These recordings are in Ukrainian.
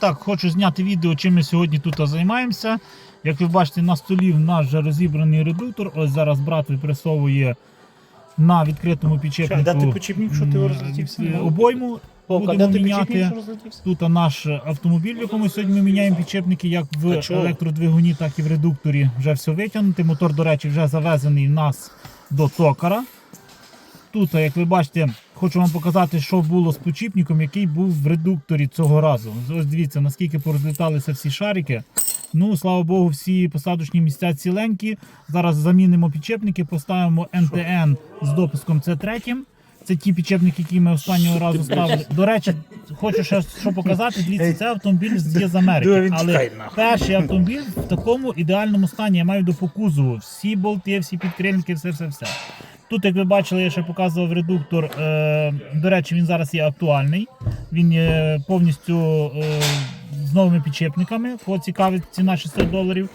Так, хочу зняти відео, чим ми сьогодні тут займаємося. Як ви бачите, на столі в нас вже розібраний редуктор. Ось зараз брат випресовує на відкритому підчепнику Що, дати почіпник, що ти розлетівся? е, обойму. Будемо де ти міняти. Тут наш автомобіль, в якому сьогодні ми міняємо підчепники, як в електродвигуні, так і в редукторі. Вже все витягнути. Мотор, до речі, вже завезений в нас до токара. Тут, як ви бачите, хочу вам показати, що було з почіпником, який був в редукторі цього разу. Ось дивіться, наскільки порозліталися всі шарики. Ну, слава Богу, всі посадочні місця ціленькі. Зараз замінимо підчепники, поставимо НТН з допуском С3. Це ті підчепники, які ми останнього разу ставили. До речі, хочу ще що показати. Дивіться, це автомобіль з Америки. Але перший автомобіль в такому ідеальному стані. Я маю до по кузову. Всі болти, всі підкрильники, все, все, все. Тут, як ви бачили, я ще показував редуктор. Е, до речі, він зараз є актуальний. Він є повністю е, з новими підчепниками. по цікаві ціна 600 доларів.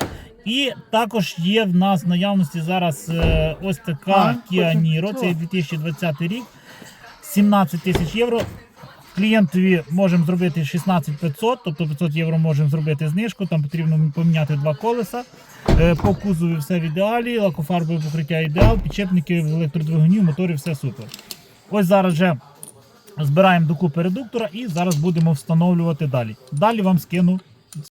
І також є в нас в наявності зараз е, ось така Kia Niro, це 2020 рік, 17 тисяч євро. Клієнтові можемо зробити 16 500, тобто 500 євро можемо зробити знижку, там потрібно поміняти два колеса. Е, По кузові все в ідеалі, лакофарбове покриття ідеал, підчепники в електродвигуні, моторі все супер. Ось зараз вже збираємо докупи редуктора і зараз будемо встановлювати далі. Далі вам скину